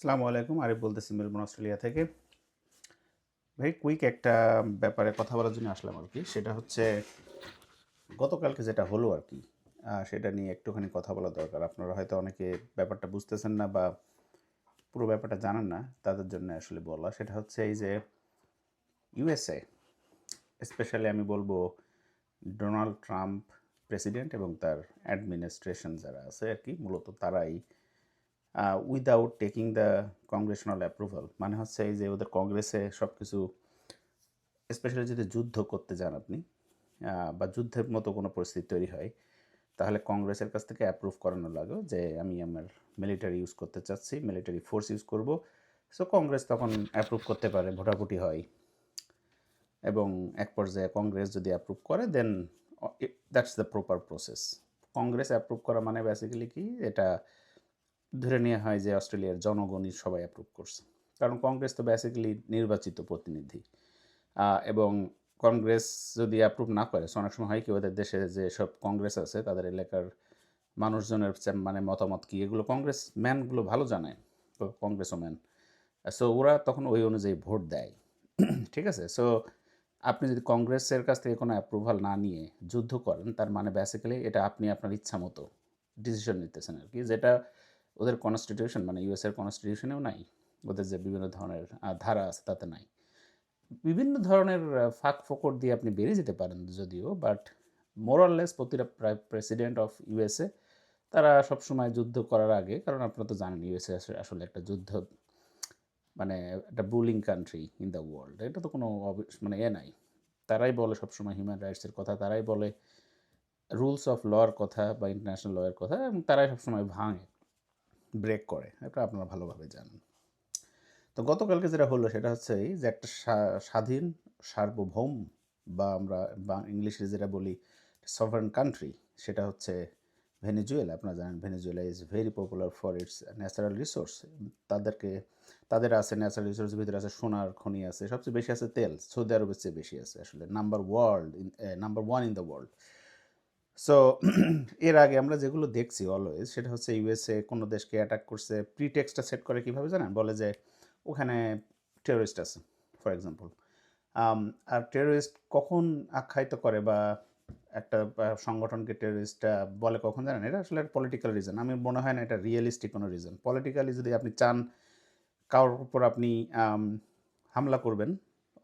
আসসালামু আলাইকুম, আরিফ বলতেছি মেলবোর্ন, অস্ট্রেলিয়া থেকে। ভাই কুইক একটা ব্যাপারে কথা বলার জন্য আসলাম আর কি। সেটা হচ্ছে, গতকালকে যেটা হলো আর কি সেটা নিয়ে একটুখানি কথা বলা দরকার। আপনারা হয়তো অনেকে ব্যাপারটা বুঝতেছেন না বা পুরো ব্যাপারটা জানেন না, তাদের জন্য আসলে বলা। সেটা হচ্ছে এই যে ইউএসএ স্পেশালি আমি বলব ডোনাল্ড ট্রাম্প প্রেসিডেন্ট এবং তার অ্যাডমিনিস্ট্রেশন যারা আছে আর কি, মূলত তারাই without taking the congressional approval মানে হচ্ছে এই যে ওদের কংগ্রেসে সব কিছু স্পেশালি যদি যুদ্ধ করতে যান আপনি বা যুদ্ধের মতো কোনো পরিস্থিতি তৈরি হয়, তাহলে কংগ্রেসের কাছ থেকে অ্যাপ্রুভ করানো লাগে যে আমি আমার মিলিটারি ইউজ করতে চাচ্ছি মিলিটারি ফোর্স ইউজ করব। সো কংগ্রেস তখন অ্যাপ্রুভ করতে পারে, ভোটাভুটি হয়। এবং এক পর্যায়ে কংগ্রেস যদি অ্যাপ্রুভ করে then that's the proper process Congress approve করা মানে বেসিক্যালি কি? এটা ধরে নেওয়া হয় যে অস্ট্রেলিয়ার জনগণই সবাই অ্যাপ্রুভ করছে। কারণ কংগ্রেস তো বেসিক্যালি নির্বাচিত প্রতিনিধি। এবং কংগ্রেস যদি অ্যাপ্রুভ না করে, অনেক সময় হয় কি ওদের দেশে যে সব কংগ্রেস আছে, তাদের এলাকার মানুষজনের মানে মতামত কি, এগুলো কংগ্রেস ম্যানগুলো ভালো জানে কংগ্রেস ম্যান। সো ওরা তখন ওই অনুযায়ী ভোট দেয়। ঠিক আছে? সো আপনি যদি কংগ্রেসের কাছ থেকে কোনো অ্যাপ্রুভাল না নিয়ে যুদ্ধ করেন, তার মানে বেসিক্যালি এটা আপনি আপনার ইচ্ছা মতো ডিসিশন নিতেছেন আর কি, যেটা ওদের কনস্টিটিউশন মানে ইউএসের কনস্টিটিউশনেও নাই। ওদের যে বিভিন্ন ধরনের ধারা আছে তাতে নাই। বিভিন্ন ধরনের ফাঁক ফোকর দিয়ে আপনি বেরিয়ে যেতে পারেন যদিও বাট মোরাললেস প্রতিটা প্রায় প্রেসিডেন্ট অফ ইউএসএ তারা সবসময় যুদ্ধ করার আগে, কারণ আপনারা তো জানেন ইউএসএ আসলে একটা যুদ্ধ মানে একটা bullying country in the world এটা তো কোনো মানে এ নাই। তারাই বলে সবসময় হিউম্যান রাইটসের কথা, তারাই বলে রুলস অফ লর কথা বা ইন্টারন্যাশনাল লয়ের কথা, এবং তারাই সবসময় ভাঙে। ব্রেক করে, এটা আপনারা ভালোভাবে জানেন। তো গতকালকে যেটা হলো সেটা হচ্ছে যে একটা স্বা- স্বাধীন, সার্বভৌম বা আমরা ইংলিশে যেটা বলি সভারেন কান্ট্রি সেটা হচ্ছে ভেনেজুয়েলা। আপনারা জানেন Venezuela is very popular for its natural resource তাদেরকে, তাদের আছে ন্যাচারাল রিসোর্সের ভিতরে আছে সোনার খনি আছে, সবচেয়ে বেশি আছে তেল। সৌদি আরবের চেয়ে বেশি আছে। আসলে number world in number one in the world so এর আগে আমরা যেগুলো দেখছি অলওয়েজ সেটা হচ্ছে ইউএসএ কোনো দেশকে অ্যাটাক করছে প্রিটেক্সটা সেট করে কীভাবে জানেন? বলে যে ওখানে টেরোরিস্ট আছে ফর এক্সাম্পল আর টেরোরিস্ট কখন আখ্যায়িত করে বা একটা সংগঠনকে টেরোরিস্টটা বলে কখন জানেন? এটা আসলে একটা পলিটিক্যাল রিজন আমি মনে হয় না এটা রিয়েলিস্টিক কোনো রিজন পলিটিক্যালি যদি আপনি চান কারোর উপর আপনি হামলা করবেন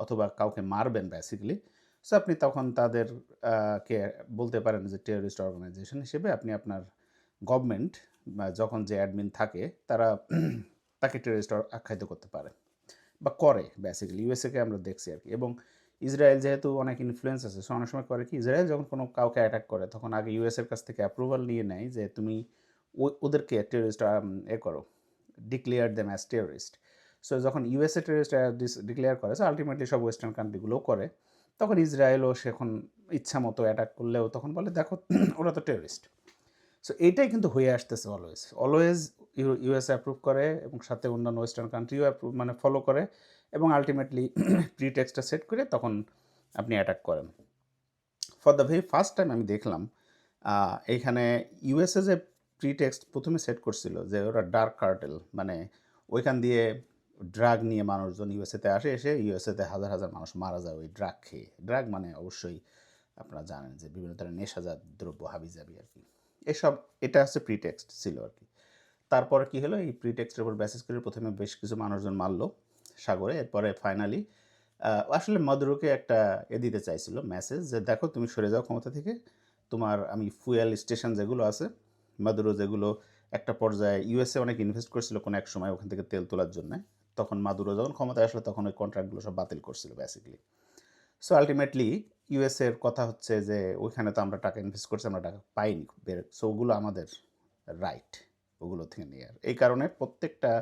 অথবা কাউকে মারবেন বেসিক্যালি সো আপনি তখন তাদের কে বলতে পারেন যে টেরোরিস্ট অর্গানাইজেশন হিসেবে আপনি আপনার গভর্নমেন্ট যখন যে অ্যাডমিন থাকে, তারা তাকে টেরোরিস্ট আখ্যায়িত করতে পারে বা করে বেসিক্যালি ইউএসএকে আমরা দেখছি আর কি। এবং ইসরায়েল যেহেতু অনেক ইনফ্লুয়েন্স আছে সো অনেক সময় করে কি, ইসরায়েল যখন কোনো কাউকে অ্যাটাক করে, তখন আগে ইউএসের কাছ থেকে অ্যাপ্রুভাল নিয়ে নেয় যে তুমি ওদেরকে টেরোরিস্ট এ করো declare them as terrorist so যখন ইউএসএ টেরোরিস্ট ডিক্লেয়ার করে সো আলটিমেটলি সব ওয়েস্টার্ন কান্ট্রিগুলোও করে। তখন ইসরায়েলও সেখন ইচ্ছা মতো অ্যাটাক করলেও তখন বলে, দেখো, ওরা তো টেরোরিস্ট সো এইটাই কিন্তু হয়ে আসতেছে অলওয়েজ অলওয়েজ ইউএস অ্যাপ্রুভ করে এবং সাথে অন্যান্য ওয়েস্টার্ন কান্ট্রিও অ্যাপ্রুভ মানে ফলো করে এবং আলটিমেটলি প্রিটেক্সটা সেট করে তখন আপনি অ্যাটাক করেন। For the very first time আমি দেখলাম এইখানে ইউএসএ যে প্রিটেক্সট প্রথমে সেট করছিল যে ওরা ডার্ক কার্টেল মানে ওইখান দিয়ে ড্রাগ নিয়ে মানুষজন ইউএসএতে আসে, এসে ইউএসএতে হাজার হাজার মানুষ মারা যায় ওই ড্রাগ খেয়ে। ড্রাগ মানে অবশ্যই আপনারা জানেন যে বিভিন্ন ধরনের নেশাজাত দ্রব্য, হাবিজাবি আর কি। এসব, এটা হচ্ছে প্রিটেক্সট ছিল আর কি। তারপরে কি হলো? এই প্রিটেক্সটের উপর বেসিস করে প্রথমে বেশ কিছু মানুষজন মারলো সাগরে। এরপরে ফাইনালি আসলে মদুরোকে একটা এ দিতে চাইছিল মেসেজ যে, দেখো, তুমি সরে যাও ক্ষমতা থেকে। তোমার আমি ফুয়েল স্টেশন যেগুলো আছে, মাদুরো যেগুলো একটা পর্যায়ে ইউএসএ অনেক ইনভেস্ট করেছিল কোনো এক সময় ওখান থেকে তেল তোলার জন্য। তখন মাদুরো যখন ক্ষমতায় আসলে, তখন ওই কন্ট্রাক্টগুলো সব বাতিল করছিল বেসিক্যালি সো আলটিমেটলি ইউএসএর কথা হচ্ছে যে, ওইখানে তো আমরা টাকা ইনভেস্ট করছি, আমরা টাকা পাইনি সো ওগুলো আমাদের রাইট ওগুলো থেকে নিয়ে আর। এই কারণে প্রত্যেকটা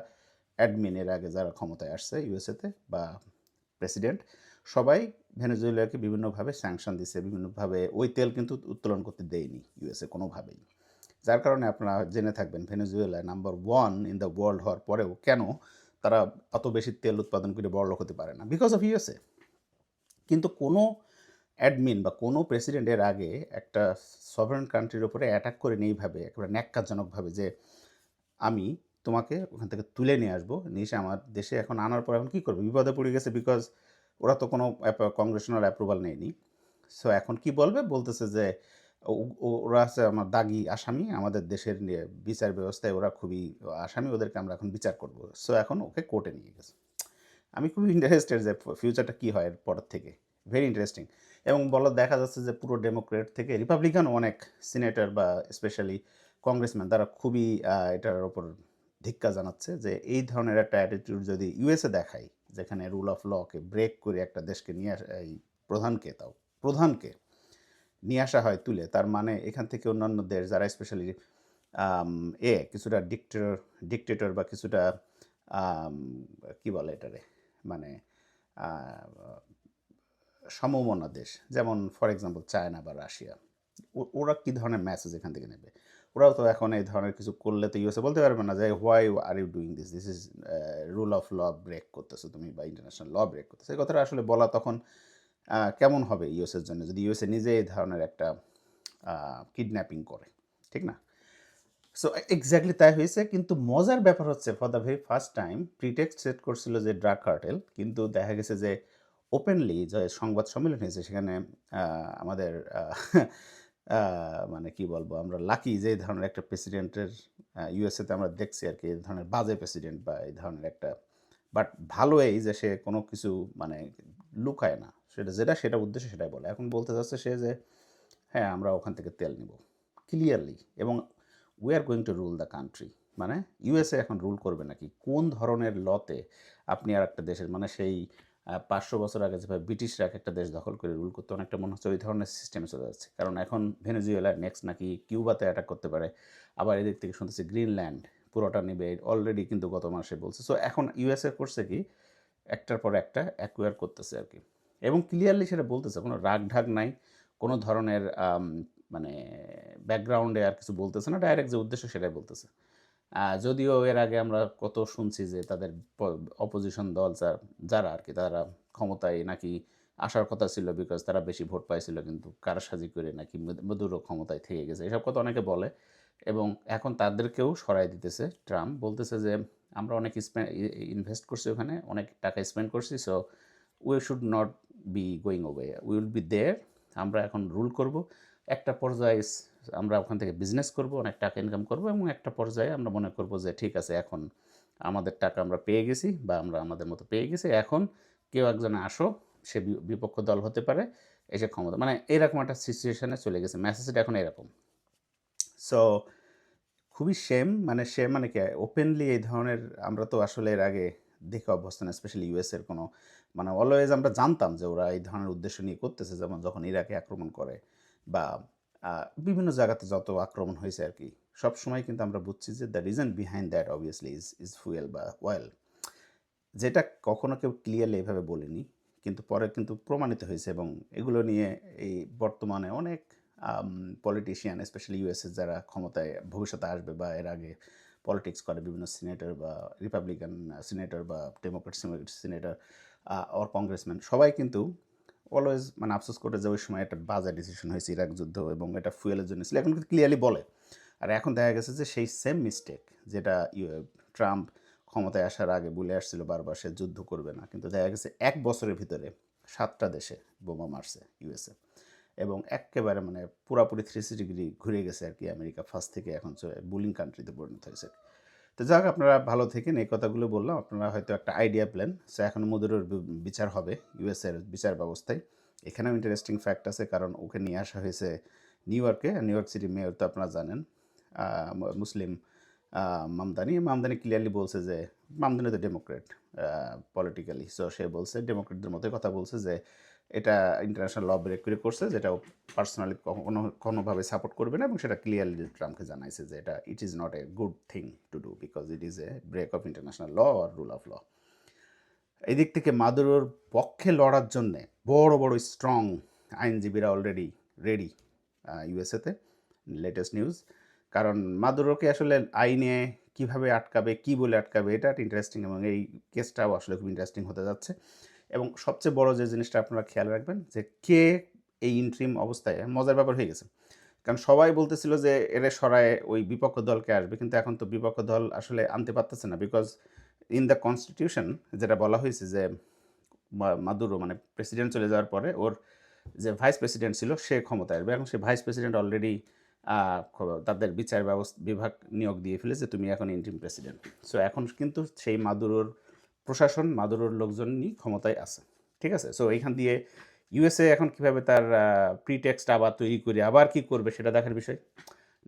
অ্যাডমিনের আগে যারা ক্ষমতায় আসছে ইউএসএতে বা প্রেসিডেন্ট সবাই ভেনেজুয়েলাকে বিভিন্নভাবে স্যাংশন দিছে, বিভিন্নভাবে ওই তেল কিন্তু উত্তোলন করতে দেয়নি ইউএসএ কোনোভাবেই। যার কারণে আপনারা জেনে থাকবেন, Venezuela number one in the world হওয়ার পরেও কেন তারা অত বেশি তেল উৎপাদন করে বড়লোক হতে পারে না বিকজ অফ ইউএসএ কিন্তু কোনো অ্যাডমিন বা কোনো প্রেসিডেন্টের আগে একটা সভারেন কান্ট্রির ওপরে অ্যাটাক করে এইভাবে একেবারে ন্যাক্কারজনকভাবে যে আমি তোমাকে ওখান থেকে তুলে নিয়ে আসব, নিয়ে এসে আমার দেশে এখন আনার পর এখন কী করবে? বিপদে পড়ে গেছে বিকজ ওরা তো কোনো কংগ্রেশনাল অ্যাপ্রুভাল নেয়নি। সো এখন কি বলবে? বলতেছে যে ওরা আছে আমার দাগি আসামি, আমাদের দেশের বিচার ব্যবস্থায় ওরা খুবই আসামি, ওদেরকে আমরা এখন বিচার করব। সো এখন ওকে কোর্টে নিয়ে গেছে। আমি খুবই ইন্টারেস্টেড যে ফিউচারটা কী হয় এর পরের থেকে। ভেরি ইন্টারেস্টিং এবং বলা, দেখা যাচ্ছে যে পুরো ডেমোক্রেট থেকে রিপাবলিকান অনেক সিনেটর বা স্পেশালি কংগ্রেসম্যান তারা খুবই এটার ওপর ধিক্কা জানাচ্ছে যে এই ধরনের একটা অ্যাটিটিউড যদি ইউএসএ দেখায় যেখানে রুল অফ লকে ব্রেক করে একটা দেশকে নিয়ে এই প্রধানকে তাও, প্রধানকে নিয়ে আসা হয় তুলে। তার মানে এখান থেকে অন্যান্য দেশ যারা স্পেশালি এ কিছুটা ডিক্টেটর ডিক্টেটর বা কিছুটা কি বলে এটারে? মানে সমমনা দেশ। যেমন ফর এক্সাম্পল চায়না বা রাশিয়া ওরা কী ধরনের মেসেজ এখান থেকে নেবে? ওরাও তো এখন এই ধরনের কিছু করলে তো ইউএসএ বলতে পারবে না যে why are you doing this this is rule of law break করতেছো তুমি বা ইন্টারন্যাশনাল ল ব্রেক করতেছো। এই কথাটা আসলে বলা তখন কেমন হবে ইউএসএর জন্য যদি ইউএসএ নিজে এই ধরনের একটা কিডন্যাপিং করে, ঠিক না? সো এক্স্যাক্টলি তাই হয়েছে, কিন্তু মজার ব্যাপার হচ্ছে for the very first time pretext set করছিল যে ড্রাগ কার্টেল কিন্তু দেখা গেছে যে ওপেনলি যে সংবাদ সম্মেলন হয়েছে, সেখানে আমাদের মানে কি বলব, আমরা লাকি যে এই ধরনের একটা প্রেসিডেন্টের ইউএসএতে আমরা দেখছি আর কি, এই ধরনের বাজে প্রেসিডেন্ট বা এই ধরনের একটা বাট ভালো এই যে সে কোনো কিছু মানে লুকায় না। সেটা যেটা, সেটা উদ্দেশ্য সেটাই বলে। এখন বলতে চাচ্ছে সে যে হ্যাঁ আমরা ওখান থেকে তেল নিব। ক্লিয়ারলি এবং we are going to rule the country মানে ইউএসএ এখন রুল করবে নাকি? কোন ধরনের লতে আপনি আর একটা দেশের মানে সেই পাঁচশো বছর আগে যেভাবে ব্রিটিশরা এক একটা দেশ দখল করে রুল করতে, অনেকটা মনে হচ্ছে ওই ধরনের সিস্টেমে চলে যাচ্ছে। কারণ এখন ভেনেজুয়েলা নেক্সট নাকি কিউবাতে অ্যাটাক করতে পারে। আবার এদিক থেকে শুনতেছি গ্রিনল্যান্ড পুরোটা নেবে। অলরেডি কিন্তু গত মাসে বলছে। সো এখন ইউএসএ করছে কি? একটার পর একটা অ্যাকুয়ার করতেছে আর কি। এবং ক্লিয়ারলি সেটা বলতেছে, কোনো রাগ ঢাক নাই, কোনো ধরনের মানে ব্যাকগ্রাউন্ডে আর কিছু বলতেছে না ডাইরেক্ট যে উদ্দেশ্য সেটাই বলতেছে। যদিও এর আগে আমরা কত শুনছি যে তাদের অপোজিশন দল যারা আর কি, তারা ক্ষমতায় নাকি আসার কথা ছিল বিকজ তারা বেশি ভোট পাইছিল কিন্তু কারসাজি করে নাকি মধুরও ক্ষমতায় থেকে গেছে, এসব কথা অনেকে বলে। এবং এখন তাদেরকেও সরাই দিতেছে ট্রাম্প বলতেছে যে আমরা অনেক ইনভেস্ট করছি ওখানে, অনেক টাকা স্পেন্ড করছি so we should not be going way we will be there আমরা এখন রুল করব। একটা পর্যায়ে স- আমরা ওখান থেকে বিজনেস করব, অনেক টাকা ইনকাম করব এবং একটা পর্যায়ে আমরা মনে করব যে ঠিক আছে, এখন আমাদের টাকা আমরা পেয়ে গেছি বা আমরা আমাদের মতো পেয়ে গেছি। এখন কেউ একজনে আসো, সে বিপক্ষ দল হতে পারে, এসে ক্ষমতা মানে এরকম একটা সিচুয়েশনে চলে গেছে। মেসেজটা এখন এরকম। সো খুবই সেম মানে সেম মানে কি? ওপেনলি এই ধরনের, আমরা তো আসলে এর আগে দেখে অভ্যস্ত না স্পেশালি ইউএসের কোনো মানে অলওয়েজ আমরা জানতাম যে ওরা এই ধরনের উদ্দেশ্য নিয়ে করতেছে, যেমন যখন ইরাকে আক্রমণ করে বা বিভিন্ন জায়গাতে যত আক্রমণ হয়েছে আর কি। সব সময় কিন্তু আমরা বুঝছি যে the reason behind that obviously is is fuel বা অয়েল যেটা কখনো কেউ ক্লিয়ারলি এভাবে বলেনি, কিন্তু পরে কিন্তু প্রমাণিত হয়েছে এবং এগুলো নিয়ে এই বর্তমানে অনেক পলিটিশিয়ান স্পেশালি ইউএসএ যারা ক্ষমতায় ভবিষ্যতে আসবে বা এর আগে পলিটিক্স করে বিভিন্ন সিনেটর বা রিপাবলিকান সিনেটর বা ডেমোক্রেট সিনেটর অর কংগ্রেসম্যান সবাই কিন্তু অলওয়েজ মানে আফসোস করে যে ওই সময় একটা বাজে ডিসিশন হয়েছে ইরাক যুদ্ধ এবং এটা ফুয়েলের জন্য ছিল। এখন কিন্তু ক্লিয়ারলি বলে। আর এখন দেখা গেছে যে সেই সেম মিস্টেক যেটা ট্রাম্প ক্ষমতায় আসার আগে বলে আসছিল বারবার, সে যুদ্ধ করবে না। কিন্তু দেখা গেছে এক বছরের ভিতরে সাতটা দেশে বোমা মারছে ইউএসএ। এবং একেবারে মানে পুরাপুরি থ্রি ডিগ্রি ঘুরে গেছে আর কি আমেরিকা ফার্স্ট থেকে এখন বুলিং কান্ট্রিতে পরিণত হয়েছে। তো যাক, আপনারা ভালো থেকেন, এই কথাগুলো বললাম, আপনারা হয়তো একটা আইডিয়া প্ল্যান সে এখন মধুরের বিচার হবে ইউএসএর বিচার ব্যবস্থায়। এখানেও ইন্টারেস্টিং ফ্যাক্ট আছে, কারণ ওকে নিয়ে আসা হয়েছে নিউ ইয়র্কে নিউ ইয়র্ক সিটি মেয়র তো আপনারা জানেন মুসলিম মামদানি। মামদানি ক্লিয়ারলি বলছে যে মামদানি তো ডেমোক্রেট পলিটিক্যালি সো সে বলছে ডেমোক্রেটদের মতোই কথা বলছে যে এটা ইন্টারন্যাশনাল ল ব্রেক করে করছে যেটা পার্সোনালি কোনো কোনোভাবে সাপোর্ট করবে না এবং সেটা ক্লিয়ারলি ট্রাম্পকে জানাইছে যে এটা it is not a good thing to do because it is a break of international law R rule of law এই দিক থেকে মাদুরোর পক্ষে লড়ার জন্যে বড় বড় স্ট্রং আইনজীবীরা অলরেডি রেডি ইউএসএতে লেটেস্ট নিউজ কারণ মাদুরোকে আসলে আইনে কীভাবে আটকাবে, কি বলে আটকাবে, এটা ইন্টারেস্টিং এবং এই কেসটাও আসলে খুব ইন্টারেস্টিং হতে যাচ্ছে। এবং সবচেয়ে বড় যে জিনিসটা আপনারা খেয়াল রাখবেন যে কে এই ইন্ট্রিম অবস্থায়, মজার ব্যাপার হয়ে গেছে। কারণ সবাই বলতেছিল যে এরা সরায় ওই বিপক্ষ দলকে আসবে, কিন্তু এখন তো বিপক্ষ দল আসলে আনতে পারতেছে না বিকজ ইন দ্য কনস্টিটিউশন যেটা বলা হয়েছে যে মাদুরো মানে প্রেসিডেন্ট চলে যাওয়ার পরে ওর যে ভাইস প্রেসিডেন্ট ছিল সে ক্ষমতায় আসবে। এখন সে ভাইস প্রেসিডেন্ট অলরেডি তাদের বিচার ব্যবস্থা বিভাগ নিয়োগ দিয়ে ফেলেছে, তুমি এখন ইন্টিম প্রেসিডেন্ট সো এখন কিন্তু সেই মাদুরোর প্রশাসন, মাদুরোর লোকজন নিয়ে ক্ষমতায় আছে। ঠিক আছে? সো এইখান দিয়ে ইউএসএ এখন কীভাবে তার প্রিটেক্সট আবার তৈরি করে আবার কি করবে সেটা দেখার বিষয়।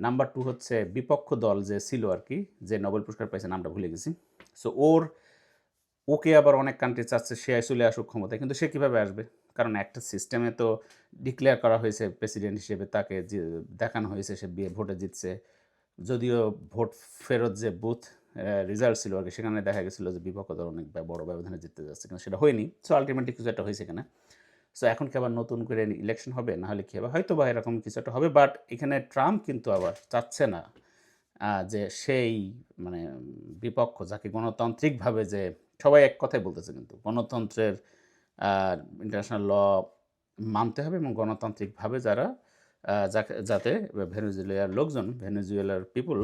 নাম্বার টু হচ্ছে বিপক্ষ দল যে ছিল আর কি, যে নোবেল পুরস্কার পাইছে, নামটা ভুলে গেছি। সো ওর, ওকে আবার অনেক কান্ট্রি চাচ্ছে, সে চলে আসুক ক্ষমতায়, কিন্তু সে কীভাবে আসবে? কারণ একটা সিস্টেমে তো ডিক্লেয়ার করা হয়েছে প্রেসিডেন্ট হিসেবে, তাকে দেখানো হয়েছে সে বিয়ে, ভোটে জিতছে। যদিও ভোট ফেরত যে বুথ রেজাল্ট ছিল আর কি সেখানে দেখা গেছিল যে বিপক্ষ দল অনেক বড় ব্যবধানে জিততে যাচ্ছে কিন্তু সেটা হয়নি। সো আলটিমেটলি কিছু একটা হয়েছে কিনা। সো এখন কি আবার নতুন করে ইলেকশন হবে? না হলে কী হবে? হয়তো বা এরকম কিছু একটা হবে বাট এখানে ট্রাম্প কিন্তু আবার চাচ্ছে না যে সেই মানে বিপক্ষ যাকে গণতান্ত্রিকভাবে যে সবাই এক কথাই বলতেছে কিন্তু, গণতন্ত্রের ইন্টারন্যাশনাল ল মানতে হবে এবং গণতান্ত্রিকভাবে যারা যাতে ভেনেজুয়েলার লোকজন, ভেনেজুয়েলার পিপুল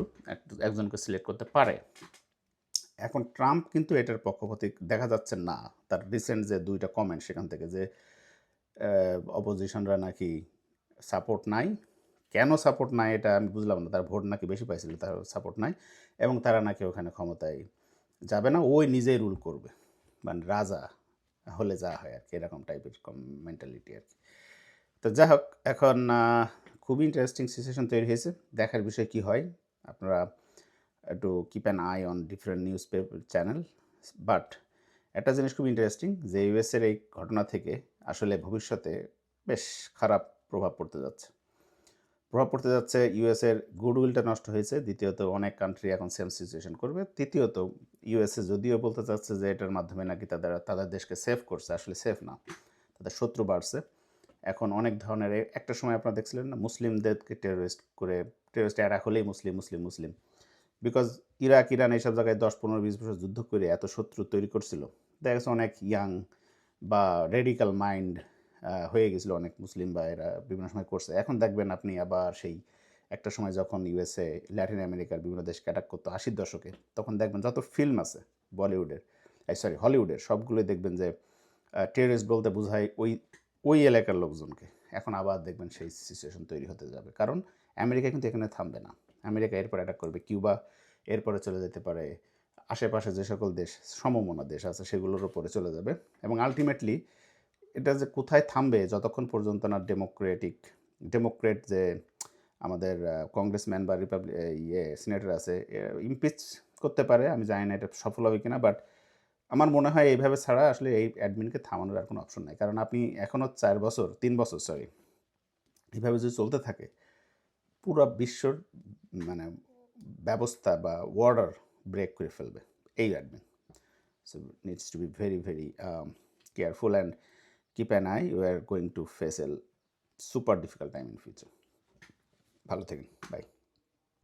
একজনকে সিলেক্ট করতে পারে। এখন ট্রাম্প কিন্তু এটার পক্ষপাতি দেখা যাচ্ছে না। তার রিসেন্ট যে দুইটা কমেন্ট সেখান থেকে যে অপোজিশনরা নাকি সাপোর্ট নাই। কেন সাপোর্ট নাই এটা আমি বুঝলাম না। তার ভোট নাকি বেশি পাইছিল, তার সাপোর্ট নাই। এবং তারা নাকি ওখানে ক্ষমতায় যাবে না, ওই নিজেই রুল করবে। মানে রাজা হলে যা হয় আর কি এরকম টাইপের মেন্টালিটি আর কি তো যাই হোক, এখন খুবই ইন্টারেস্টিং সিচুয়েশন তৈরি হয়েছে। দেখার বিষয় কি হয়, আপনারা একটু keep an eye on different newspaper channel but একটা জিনিস খুব ইন্টারেস্টিং যে ইউএসের এই ঘটনা থেকে আসলে ভবিষ্যতে বেশ খারাপ প্রভাব পড়তে যাচ্ছে। প্রভাব পড়তে যাচ্ছে ইউএসের গুডউইলটা নষ্ট হয়েছে, দ্বিতীয়ত অনেক কান্ট্রি এখন সেম সিচুয়েশন করবে, তৃতীয়ত ইউএসএ যদিও বলতে চাচ্ছে যে এটার মাধ্যমে নাকি তাদের তাদের দেশকে সেফ করছে, আসলে সেফ না, তাদের শত্রু বাড়ছে, এখন অনেক ধরনের একটা সময় আপনারা দেখছিলেন না, মুসলিমদেরকে টেরোরিস্ট করে টেরোরিস্ট অ্যাটাক হলেই Muslim Muslim Muslim because Iraq, Iran এইসব জায়গায় দশ, পনেরো, বিশ বছর যুদ্ধ করে এত শত্রু তৈরি করছিল, দেখা গেছে অনেক ইয়াং বা রেডিক্যাল মাইন্ড হয়ে গেছিল অনেক মুসলিম এরা বিভিন্ন সময় করছে। এখন দেখবেন আপনি আবার সেই একটা সময় যখন ইউএসএ ল্যাটিন আমেরিকার বিভিন্ন দেশকে অ্যাটাক করতো আশির দশকে, তখন দেখবেন যত ফিল্ম আছে বলিউডের এই সরি হলিউডের সবগুলোই দেখবেন যে টেরিস্ট বলতে বোঝায় ওই ওই এলাকার লোকজনকে। এখন আবার দেখবেন সেই সিচুয়েশন তৈরি হতে যাবে। কারণ আমেরিকা কিন্তু এখানে থামবে না। আমেরিকা এরপর অ্যাটাক করবে কিউবা এরপরে চলে যেতে পারে আশেপাশে যে সকল দেশ, সমমনা দেশ আছে, সেগুলোর উপরে চলে যাবে। এবং আলটিমেটলি এটা যে কোথায় থামবে যতক্ষণ পর্যন্ত না ডেমোক্রেটিক, ডেমোক্রেট যে আমাদের কংগ্রেসম্যান বা রিপাবলিক ইয়ে সিনেটর আছে ইমপিচ করতে পারে, আমি জানি না এটা সফল হবে কিনা বাট আমার মনে হয় এইভাবে ছাড়া আসলে এই অ্যাডমিনকে থামানোর আর কোনো অপশন নাই। কারণ আপনি এখনও চার বছর, তিন বছর সরি এইভাবে যদি চলতে থাকে, পুরো বিশ্বর মানে ব্যবস্থা বা ওয়ার্ডার ব্রেক করে ফেলবে, এই admin so needs to be very very careful and keep an eye you are going to face L super difficult time in future ভালো থাকেন বাই